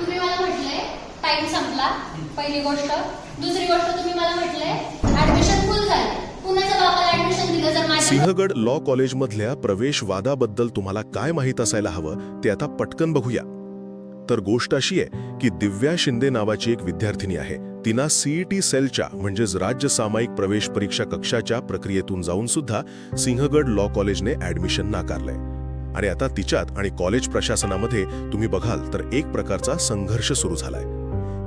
तुम्ही मला म्हटलंय टाइम संपला पहिली गोष्ट. दुसरी गोष्ट तुम्ही मला म्हटलंय ऍडमिशन फुल झाले. बापाला ऍडमिशन दिलं जर माझ्या सिंहगड लॉ कॉलेजमधल्या प्रवेश वादाबद्दल तुम्हाला काय माहीत असायला हवं ते आता पटकन बघूया. तर गोष्ट अशी आहे की दिव्या शिंदे नावाची एक विद्यार्थिनी आहे. तिनं सीईटी सेलच्या म्हणजेच राज्य सामायिक प्रवेश परीक्षा कक्षाच्या प्रक्रियेतून जाऊन सुद्धा सिंहगड लॉ कॉलेजने ऍडमिशन नाकारलंय. आणि आता तिच्यात आणि कॉलेज प्रशासनामध्ये तुम्ही बघाल तर एक प्रकारचा संघर्ष सुरू झालाय.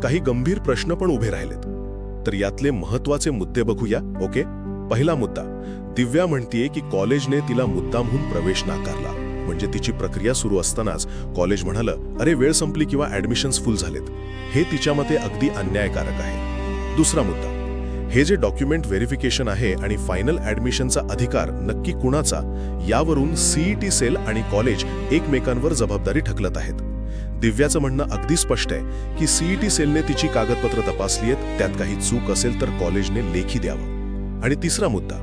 काही गंभीर प्रश्न पण उभे राहिलेत. तर यातले महत्त्वाचे मुद्दे बघूया ओके? पहिला मुद्दा दिव्या म्हणतीये की कॉलेजने तिला मुद्दामहून प्रवेश नाकारला. म्हणजे तिची प्रक्रिया सुरू असतानाच कॉलेज म्हणालं अरे वेळ संपली किंवा ऍडमिशन्स फुल झालेत. हे तिच्या मते अगदी अन्यायकारक आहे. दुसरा मुद्दा हे जे डॉक्युमेंट व्हेरिफिकेशन आहे आणि फायनल ऍडमिशनचा अधिकार नक्की कुणाचा यावरून सीईटी सेल आणि कॉलेज एकमेकांवर जबाबदारी ठकलत आहेत. दिव्याचं म्हणणं अगदी स्पष्ट आहे की सीईटी सेलने तिची कागदपत्र तपासली आहेत त्यात काही चूक असेल तर कॉलेजने लेखी द्यावं. आणि तिसरा मुद्दा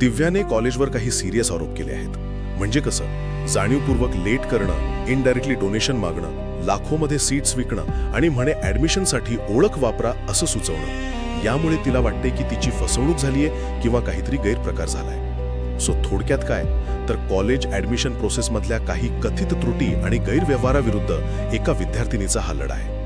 दिव्याने कॉलेजवर काही सिरियस आरोप केले आहेत. म्हणजे कसं? जाणीवपूर्वक लेट करणं इनडायरेक्टली डोनेशन मागणं लाखोमध्ये सीट्स विकणं आणि म्हणे ऍडमिशनसाठी ओळख वापरा असं सुचवणं. यामुळे तिला वाटते की तिची फसवणूक झालीये किंवा काहीतरी गैरप्रकार झालाय. सो थोडक्यात काय? तर कॉलेज ऍडमिशन प्रोसेसमधल्या काही कथित त्रुटी आणि गैरव्यवहाराविरुद्ध एका विद्यार्थिनीचा हा लढा आहे.